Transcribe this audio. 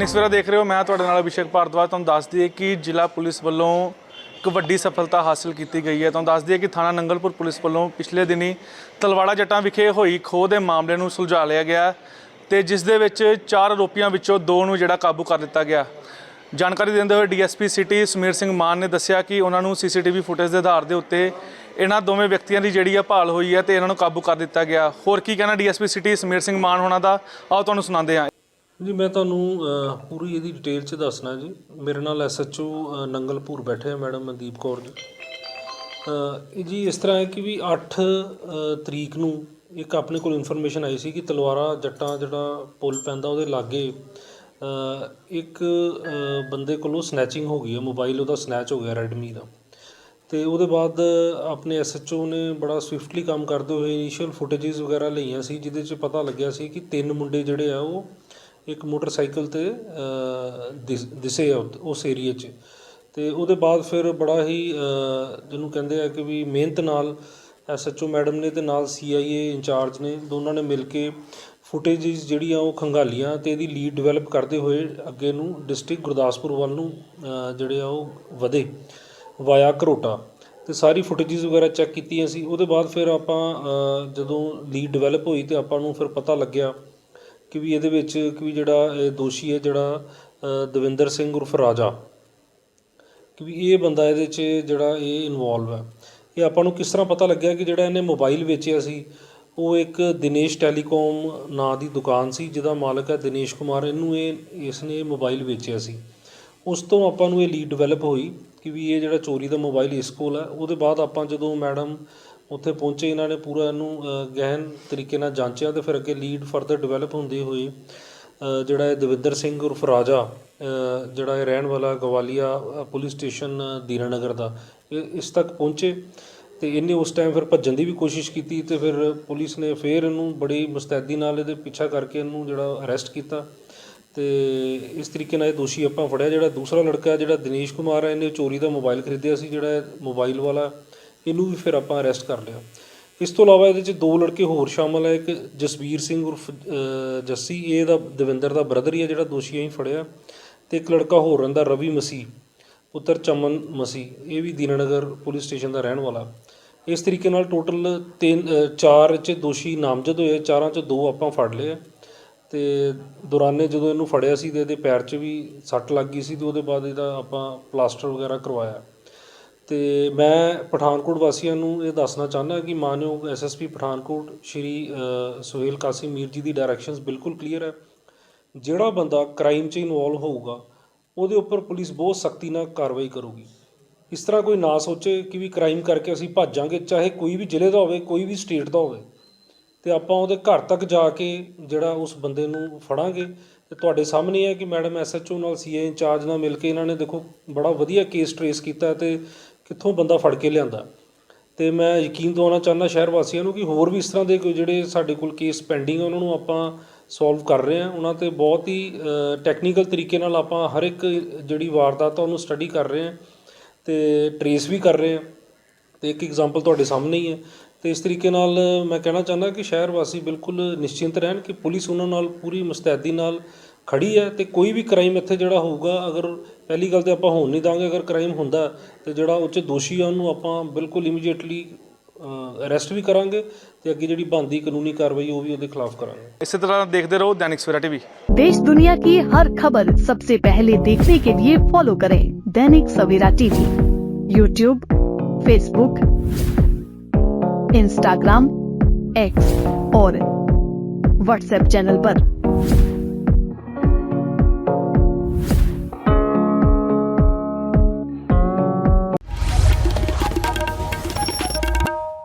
ਦੈਨਿਕ ਸਵੇਰਾ ਦੇਖ ਰਹੇ ਹੋ, ਮੈਂ ਤੁਹਾਡੇ ਨਾਲ ਅਭਿਸ਼ੇਕ ਭਾਰਦਵਾਜ, ਤੁਹਾਨੂੰ ਦੱਸ ਦਈਏ ਕਿ ਜ਼ਿਲ੍ਹਾ ਪੁਲਿਸ ਵੱਲੋਂ ਇੱਕ ਵੱਡੀ ਸਫਲਤਾ ਹਾਸਲ ਕੀਤੀ ਗਈ ਹੈ। ਤੁਹਾਨੂੰ ਦੱਸ ਦਈਏ ਕਿ ਥਾਣਾ ਨੰਗਲਪੁਰ ਪੁਲਿਸ ਵੱਲੋਂ ਪਿਛਲੇ ਦਿਨੀ ਤਲਵਾੜਾ ਜੱਟਾਂ ਵਿਖੇ ਹੋਈ ਖੋਹ ਦੇ ਮਾਮਲੇ ਨੂੰ ਸੁਲਝਾ ਲਿਆ ਗਿਆ ਤੇ ਜਿਸ ਦੇ ਵਿੱਚ ਚਾਰ ਆਰੋਪੀਆਂ ਵਿੱਚੋਂ ਦੋ ਨੂੰ ਜਿਹੜਾ ਕਾਬੂ ਕਰ ਦਿੱਤਾ ਗਿਆ। ਜਾਣਕਾਰੀ ਦਿੰਦੇ ਹੋਏ ਡੀਐਸਪੀ ਸਿਟੀ ਸਮੀਰ ਸਿੰਘ ਮਾਨ ਨੇ ਦੱਸਿਆ ਕਿ ਉਹਨਾਂ ਨੂੰ ਸੀਸੀਟੀਵੀ ਫੁਟੇਜ ਦੇ ਆਧਾਰ ਦੇ ਉੱਤੇ ਇਹਨਾਂ ਦੋਵੇਂ ਵਿਅਕਤੀਆਂ ਦੀ ਜਿਹੜੀ ਆ ਭਾਲ ਹੋਈ ਹੈ ਤੇ ਇਹਨਾਂ ਨੂੰ ਕਾਬੂ ਕਰ ਦਿੱਤਾ ਗਿਆ। ਹੋਰ ਕੀ ਕਹਿਣਾ ਡੀਐਸਪੀ ਸਿਟੀ ਸਮੀਰ ਸਿੰਘ ਮਾਨ ਹੋਣਾ ਦਾ? ਆਓ ਤੁਹਾਨੂੰ ਸੁਣਾਉਂਦੇ ਹਾਂ। ਜੀ, ਮੈਂ ਤੁਹਾਨੂੰ ਪੂਰੀ ਇਹਦੀ ਡਿਟੇਲ ਚ ਦੱਸਣਾ ਜੀ। ਮੇਰੇ ਨਾਲ ਐਸਐਚਓ ਨੰਗਲਪੁਰ ਬੈਠੇ ਆ ਮੈਡਮ ਮਨਦੀਪ ਕੌਰ ਜੀ। ਇਹ ਜੀ ਇਸ ਤਰ੍ਹਾਂ ਹੈ ਕਿ ਵੀ 8 ਤਰੀਕ ਨੂੰ ਇੱਕ ਆਪਣੇ ਕੋਲ ਇਨਫੋਰਮੇਸ਼ਨ ਆਈ ਸੀ ਕਿ ਤਲਵਾਰਾ, ਜੱਟਾਂ ਜਿਹੜਾ ਪੁਲ ਪੈਂਦਾ ਉਹਦੇ ਲਾਗੇ ਇੱਕ ਬੰਦੇ ਕੋਲੋਂ ਸਨੈਚਿੰਗ ਹੋ ਗਈ ਹੈ ਮੋਬਾਈਲ ਉਹਦਾ ਸਨੈਚ ਹੋ ਗਿਆ ਰੈਡਮੀ ਦਾ। ਤੇ ਉਹਦੇ ਬਾਅਦ ਆਪਣੇ ਐਸਐਚਓ ਨੇ ਬੜਾ ਸਵਿਫਟਲੀ ਕੰਮ ਕਰਦੇ ਹੋਏ ਇਨੀਸ਼ੀਅਲ ਫੁਟੇजेस ਵਗੈਰਾ ਲਈਆਂ ਸੀ, ਜਿਹਦੇ 'ਚ ਪਤਾ ਲੱਗਿਆ ਸੀ ਕਿ ਤਿੰਨ ਮੁੰਡੇ ਜਿਹੜੇ ਆ ਉਹ ਇੱਕ ਮੋਟਰਸਾਈਕਲ ਤੇ ਦਿਸ, ਦਿਸੇ ਉਸ ਏਰੀਏ 'ਚ। ਅਤੇ ਉਹਦੇ ਬਾਅਦ ਫਿਰ ਬੜਾ ਹੀ ਜਿਹਨੂੰ ਕਹਿੰਦੇ ਆ ਕਿ ਵੀ ਮਿਹਨਤ ਨਾਲ ਐਸ ਐਚ ਓ ਮੈਡਮ ਨੇ ਅਤੇ ਨਾਲ ਸੀ ਆਈ ਏ ਇੰਚਾਰਜ ਨੇ ਦੋਨਾਂ ਨੇ ਮਿਲ ਕੇ ਫੁਟੇਜਿਸ ਜਿਹੜੀਆਂ ਉਹ ਖੰਗਾਲੀਆਂ ਅਤੇ ਇਹਦੀ ਲੀਡ ਡਿਵੈਲਪ ਕਰਦੇ ਹੋਏ ਅੱਗੇ ਨੂੰ ਡਿਸਟ੍ਰਿਕਟ ਗੁਰਦਾਸਪੁਰ ਵੱਲ ਨੂੰ ਜਿਹੜੇ ਆ ਉਹ ਵਧੇ ਵਾਇਆ ਘਰੋਟਾ। ਅਤੇ ਸਾਰੀ ਫੁਟੇਜਿਸ ਵਗੈਰਾ ਚੈੱਕ ਕੀਤੀਆਂ ਸੀ। ਉਹਦੇ ਬਾਅਦ ਫਿਰ ਆਪਾਂ ਜਦੋਂ ਲੀਡ ਡਿਵੈਲਪ ਹੋਈ ਅਤੇ ਆਪਾਂ ਨੂੰ ਫਿਰ ਪਤਾ ਲੱਗਿਆ ਕਿ ਵੀ ਇਹਦੇ ਵਿੱਚ ਕਿ ਵੀ ਜਿਹੜਾ ਇਹ ਦੋਸ਼ੀ ਹੈ ਜਿਹੜਾ ਦਵਿੰਦਰ ਸਿੰਘ ਉਰਫ ਰਾਜਾ, ਕਿ ਵੀ ਇਹ ਬੰਦਾ ਇਹਦੇ 'ਚ ਜਿਹੜਾ ਇਹ ਇਨਵੋਲਵ ਹੈ। ਇਹ ਆਪਾਂ ਨੂੰ ਕਿਸ ਤਰ੍ਹਾਂ ਪਤਾ ਲੱਗਿਆ ਕਿ ਜਿਹੜਾ ਇਹਨੇ ਮੋਬਾਈਲ ਵੇਚਿਆ ਸੀ, ਉਹ ਇੱਕ ਦਿਨੇਸ਼ ਟੈਲੀਕਾਮ ਨਾਂ ਦੀ ਦੁਕਾਨ ਸੀ, ਜਿਹਦਾ ਮਾਲਕ ਹੈ ਦਿਨੇਸ਼ ਕੁਮਾਰ, ਇਹਨੂੰ ਇਹ ਇਸ ਨੇ ਮੋਬਾਈਲ ਵੇਚਿਆ ਸੀ। ਉਸ ਤੋਂ ਆਪਾਂ ਨੂੰ ਇਹ ਲੀਡ ਡਿਵੈਲਪ ਹੋਈ ਕਿ ਵੀ ਇਹ ਜਿਹੜਾ ਚੋਰੀ ਦਾ ਮੋਬਾਈਲ ਇਸ ਕੋਲ ਹੈ, ਉਹਦੇ ਬਾਅਦ ਆਪਾਂ ਜਦੋਂ ਮੈਡਮ ਉੱਥੇ ਪਹੁੰਚੇ ਇਹਨਾਂ ਨੇ ਪੂਰਾ ਇਹਨੂੰ ਅ, ਗਹਿਨ ਤਰੀਕੇ ਨਾਲ ਜਾਂਚਿਆ ਅਤੇ ਫਿਰ ਅੱਗੇ ਲੀਡ ਫਰਦਰ ਡਿਵੈਲਪ ਹੁੰਦੀ ਹੋਈ ਜਿਹੜਾ ਇਹ ਦਵਿੰਦਰ ਸਿੰਘ ਉਰਫ ਰਾਜਾ ਜਿਹੜਾ ਇਹ ਰਹਿਣ ਵਾਲਾ ਗਵਾਲੀਆ ਪੁਲਿਸ ਸਟੇਸ਼ਨ ਅ, ਦੀਨਾਨਗਰ ਦਾ ਇਹ ਇਸ ਤੱਕ ਪਹੁੰਚੇ ਤੇ ਇਹਨੇ ਉਸ ਟਾਈਮ ਫਿਰ ਭੱਜਣ ਦੀ ਵੀ ਕੋਸ਼ਿਸ਼ ਕੀਤੀ ਤੇ ਫਿਰ ਪੁਲਿਸ ਨੇ ਫਿਰ ਇਹਨੂੰ ਬੜੀ ਮੁਸਤੈਦੀ ਨਾਲ ਇਹਦੇ ਪਿੱਛਾ ਕਰਕੇ ਇਹਨੂੰ ਜਿਹੜਾ ਅਰੈਸਟ ਕੀਤਾ ਤੇ ਇਸ ਤਰੀਕੇ ਨਾਲ ਇਹ ਦੋਸ਼ੀ ਆਪਾਂ ਫੜਿਆ ਜਿਹੜਾ ਦੂਸਰਾ ਲੜਕਾ ਜਿਹੜਾ ਦਿਨੇਸ਼ ਕੁਮਾਰ ਹੈ ਇਹਨੇ ਚੋਰੀ ਦਾ ਮੋਬਾਈਲ ਖਰੀਦਿਆ ਸੀ ਜਿਹੜਾ ਮੋਬਾਈਲ ਵਾਲਾ ਇਹਨੂੰ ਵੀ ਫਿਰ ਆਪਾਂ ਅਰੈਸਟ ਕਰ ਲਿਆ। ਇਸ ਤੋਂ ਇਲਾਵਾ ਇਹਦੇ 'ਚ ਦੋ ਲੜਕੇ ਹੋਰ ਸ਼ਾਮਲ ਹੈ ਇੱਕ ਜਸਵੀਰ ਸਿੰਘ ਉਰਫ ਜੱਸੀ ਇਹ ਦਾ ਦਵਿੰਦਰ ਦਾ ਬ੍ਰਦਰ ਹੀ ਹੈ ਜਿਹੜਾ ਦੋਸ਼ੀ ਅਸੀਂ ਫੜਿਆ ਤੇ ਇੱਕ ਲੜਕਾ ਹੋਰ ਰਹਿੰਦਾ ਰਵੀ ਮਸੀਹ ਪੁੱਤਰ ਚਮਨ ਮਸੀਹ ਇਹ ਵੀ ਦੀਨਾਨਗਰ ਪੁਲਿਸ ਸਟੇਸ਼ਨ ਦਾ ਰਹਿਣ ਵਾਲਾ। ਇਸ ਤਰੀਕੇ ਨਾਲ ਟੋਟਲ ਤਿੰਨ ਅ, ਚਾਰ ਚ ਦੋਸ਼ੀ ਨਾਮਜ਼ਦ ਹੋਏ ਚਾਰਾਂ ਚ ਦੋ ਆਪਾਂ ਫੜ ਲਏ ਆ। ਤੇ ਦੌਰਾਨੇ ਜਦੋਂ ਇਹਨੂੰ ਫੜਿਆ ਸੀ ਤੇ ਇਹਦੇ ਪੈਰ 'ਚ ਵੀ ਸੱਟ ਲੱਗ ਗਈ ਸੀ ਤੇ ਉਹਦੇ ਬਾਅਦ ਇਹਦਾ ਆਪਾਂ ਪਲਾਸਟਰ ਵਗੈਰਾ ਕਰਵਾਇਆ। ਅਤੇ ਮੈਂ ਪਠਾਨਕੋਟ ਵਾਸੀਆਂ ਨੂੰ ਇਹ ਦੱਸਣਾ ਚਾਹੁੰਦਾ ਕਿ ਮਾਨਯੋਗ ਐਸਐਸਪੀ ਪਠਾਨਕੋਟ ਸ਼੍ਰੀ ਸੁਹੇਲ ਕਾਸਿਮ ਮੀਰ ਜੀ ਦੀ ਡਾਇਰੈਕਸ਼ਨਸ ਬਿਲਕੁਲ ਕਲੀਅਰ ਹੈ। ਜਿਹੜਾ ਬੰਦਾ ਕ੍ਰਾਈਮ 'ਚ ਇਨਵੋਲਵ ਹੋਊਗਾ, ਉਹਦੇ ਉੱਪਰ ਪੁਲਿਸ ਬਹੁਤ ਸਖਤੀ ਨਾਲ ਕਾਰਵਾਈ ਕਰੂਗੀ। ਇਸ ਤਰ੍ਹਾਂ ਕੋਈ ਨਾ ਸੋਚੇ ਕਿ ਵੀ ਕ੍ਰਾਈਮ ਕਰਕੇ ਅਸੀਂ ਭੱਜਾਂਗੇ, ਚਾਹੇ ਕੋਈ ਵੀ ਜ਼ਿਲ੍ਹੇ ਦਾ ਹੋਵੇ, ਕੋਈ ਵੀ ਸਟੇਟ ਦਾ ਹੋਵੇ। ਤੇ ਆਪਾਂ ਉਹਦੇ ਘਰ ਤੱਕ ਜਾ ਕੇ ਜਿਹੜਾ ਉਸ ਬੰਦੇ ਨੂੰ ਫੜਾਂਗੇ। ਤੇ ਤੁਹਾਡੇ ਸਾਹਮਣੇ ਹੈ ਕਿ ਮੈਡਮ ਐਸਐਚਓ ਨਾਲ ਸੀਏ ਇੰਚਾਰਜ ਨਾਲ ਮਿਲ ਕੇ ਇਹਨਾਂ ਨੇ ਦੇਖੋ, ਬੜਾ ਵਧੀਆ ਕੇਸ ਟਰੇਸ ਕੀਤਾ ਤੇ ਕਿੱਥੋਂ ਬੰਦਾ ਫੜ ਕੇ ਲਿਆਂਦਾ। ਅਤੇ ਮੈਂ ਯਕੀਨ ਦਿਵਾਉਣਾ ਚਾਹੁੰਦਾ ਸ਼ਹਿਰ ਵਾਸੀਆਂ ਨੂੰ ਕਿ ਹੋਰ ਵੀ ਇਸ ਤਰ੍ਹਾਂ ਦੇ ਕੋਈ ਜਿਹੜੇ ਸਾਡੇ ਕੋਲ ਕੇਸ ਪੈਂਡਿੰਗ ਆ, ਉਹਨਾਂ ਨੂੰ ਆਪਾਂ ਸੋਲਵ ਕਰ ਰਹੇ ਹਾਂ। ਉਹਨਾਂ ਤੇ ਬਹੁਤ ਹੀ ਟੈਕਨੀਕਲ ਤਰੀਕੇ ਨਾਲ ਆਪਾਂ ਹਰ ਇੱਕ ਜਿਹੜੀ ਵਾਰਦਾਤ ਆ, ਉਹਨੂੰ ਸਟੱਡੀ ਕਰ ਰਹੇ ਹਾਂ ਤੇ ਟਰੇਸ ਵੀ ਕਰ ਰਹੇ ਹਾਂ। ਤੇ ਇੱਕ ਐਗਜ਼ਾਮਪਲ ਤੁਹਾਡੇ ਸਾਹਮਣੇ ਹੀ ਹੈ। ਤੇ ਇਸ ਤਰੀਕੇ ਨਾਲ ਮੈਂ ਕਹਿਣਾ ਚਾਹੁੰਦਾ ਕਿ ਸ਼ਹਿਰ ਵਾਸੀ ਬਿਲਕੁਲ ਨਿਸ਼ਚਿੰਤ ਰਹਿਣ ਕਿ ਪੁਲਿਸ ਉਹਨਾਂ ਨਾਲ ਪੂਰੀ ਮੁਸਤੈਦੀ ਨਾਲ ਖੜੀ ਹੈ ਤੇ ਕੋਈ ਵੀ ਕ੍ਰਾਈਮ ਇੱਥੇ ਜਿਹੜਾ ਹੋਊਗਾ, ਅਗਰ ਪਹਿਲੀ ਗੱਲ ਤੇ ਆਪਾਂ ਹੋਣ ਨਹੀਂ ਦਾਂਗੇ ਅਗਰ ਕ੍ਰਾਈਮ ਹੁੰਦਾ ਤੇ ਜਿਹੜਾ ਉਹ 'ਚ ਦੋਸ਼ੀ ਆ ਉਹਨੂੰ ਆਪਾਂ ਬਿਲਕੁਲ ਇਮੀਡੀਏਟਲੀ ਅਰੈਸਟ ਵੀ ਕਰਾਂਗੇ ਤੇ ਅੱਗੇ ਜਿਹੜੀ ਬਣਦੀ ਕਾਨੂੰਨੀ ਕਾਰਵਾਈ ਉਹ ਵੀ ਉਹਦੇ ਖਿਲਾਫ ਕਰਾਂਗੇ ਇਸੇ ਤਰ੍ਹਾਂ ਦੇਖਦੇ ਰਹੋ ਦੈਨਿਕ ਸਵੇਰਾ ਟੀਵੀ देश दुनिया की हर खबर सबसे पहले देखने के लिए फॉलो करें Dainik Savera TV YouTube Facebook Instagram X और व्हाट्सएप चैनल पर।